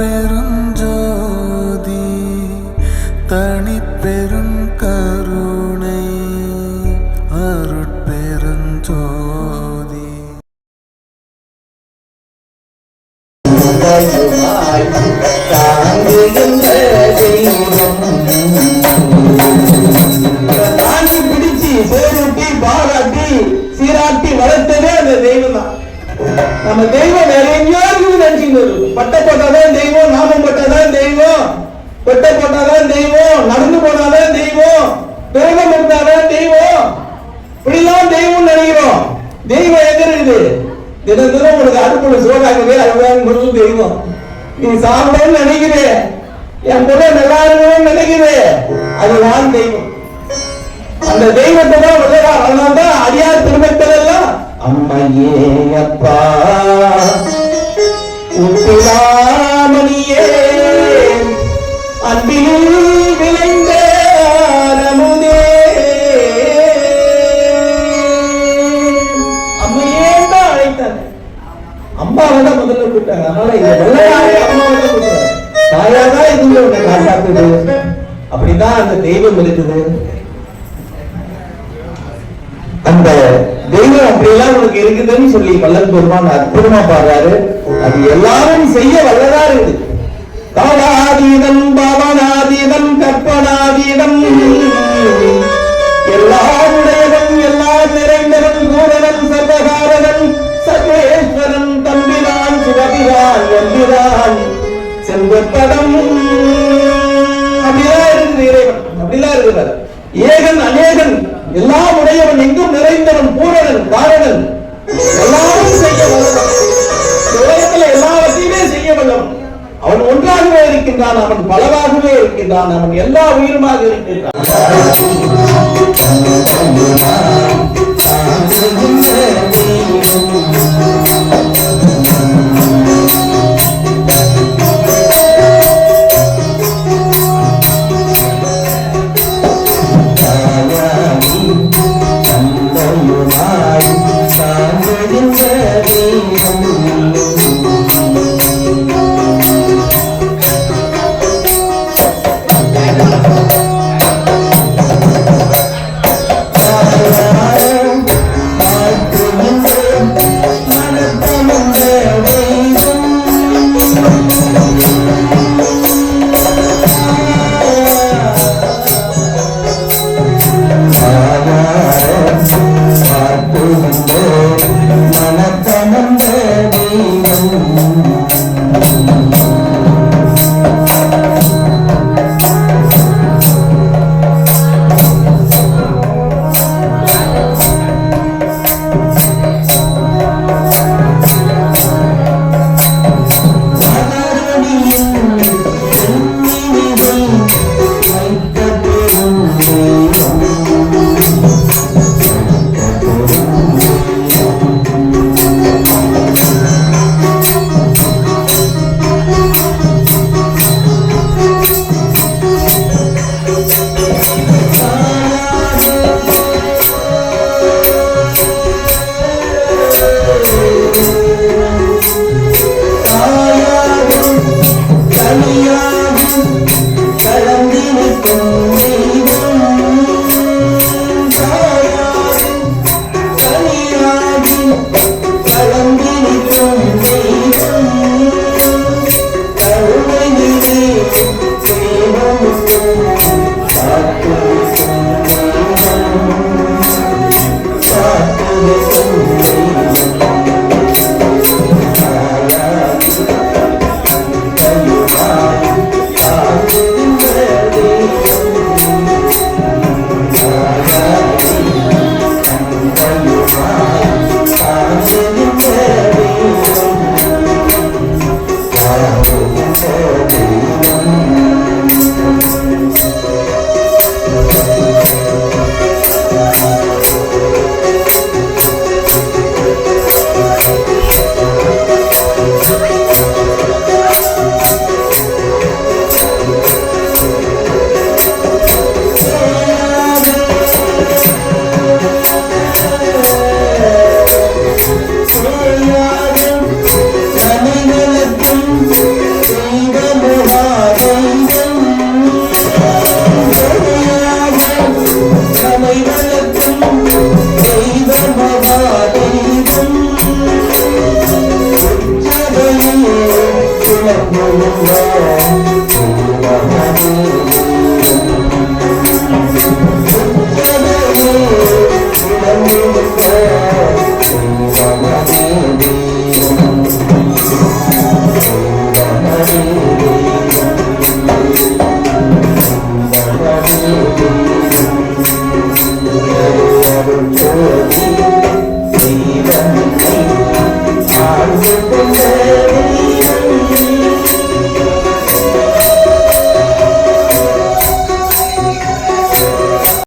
அருட்பெருஞ்சோதி தனிப்பெரும் கருணை அருட்பெருஞ்சோதி. பாராட்டி சீராட்டி வளர்த்ததே அந்த தெய்வம் தான் நம்ம தெய்வம் வேற எங்கேயோ இருக்குது நினைச்சுங்க பட்டை போட்டாதான் தெய்வம் பெட்டை போட்டாதான் தெய்வம் நடந்து போனாதான் தெய்வம் பிறகம் இருந்தாதான் தெய்வம். இப்படிலாம் தெய்வம் நினைக்கிறோம். தெய்வம் எங்க இருக்குது தினம் தினம் உனக்கு அடுப்புள்ள சோறாகவே அழகாக முழு தெய்வம். நீ சாப்பிடணும்னு நினைக்கிறேன் என் பிள்ளை நல்லா இருக்கணும்னு நினைக்கிறேன் அதுதான் தெய்வம். அந்த தெய்வத்தை தான் உள்ளதா அதனால தான் அடியார் திருமக்கள் எல்லாம் அம்மையே அப்பா உப்பிலா அன்பில் விளைந்த நமுதே அம்மையே தான் அழைத்தாங்க அம்மாவை தான் முதல்ல கூப்பிட்டாங்க. அதனால இந்த வெள்ளையாரே அம்மாவை தான் கூப்பிட்டாங்க. உன்னை காட்டாக்குது அப்படிதான் அந்த தெய்வம் இருக்குது. அந்த தெய்வம் அப்படியெல்லாம் உனக்கு இருக்குதுன்னு சொல்லி வல்லன் பெருமான் அற்புதமா பாடுறாரு. அது எல்லாரும் செய்ய வல்லதா இருக்குது. காலாதீதம் பாவனாதீதம் கற்பனாதீதம். எல்லாம் உடையவன் எல்லாம் நிறைந்தவன் பூரணன் சர்வகாரகன் சர்வேஸ்வரன் தம்பிதான் சிவபிரான் நம்பிதான் செல்வப்படம் அப்படிதான் இருக்குது இறைவன் அப்படிலாம் இருக்கிறார் ஏகன் அநேகன் எல்லாம் உடையவன் எங்கும் நிறைந்தவன் பூரணன் காரணன் எல்லாரும் செய்ய வல்லவன் இருக்கின்றான் அவன் பலவாகவே இருக்கின்றான் அவன் எல்லா உயிருமாக இருக்கின்றான். I'll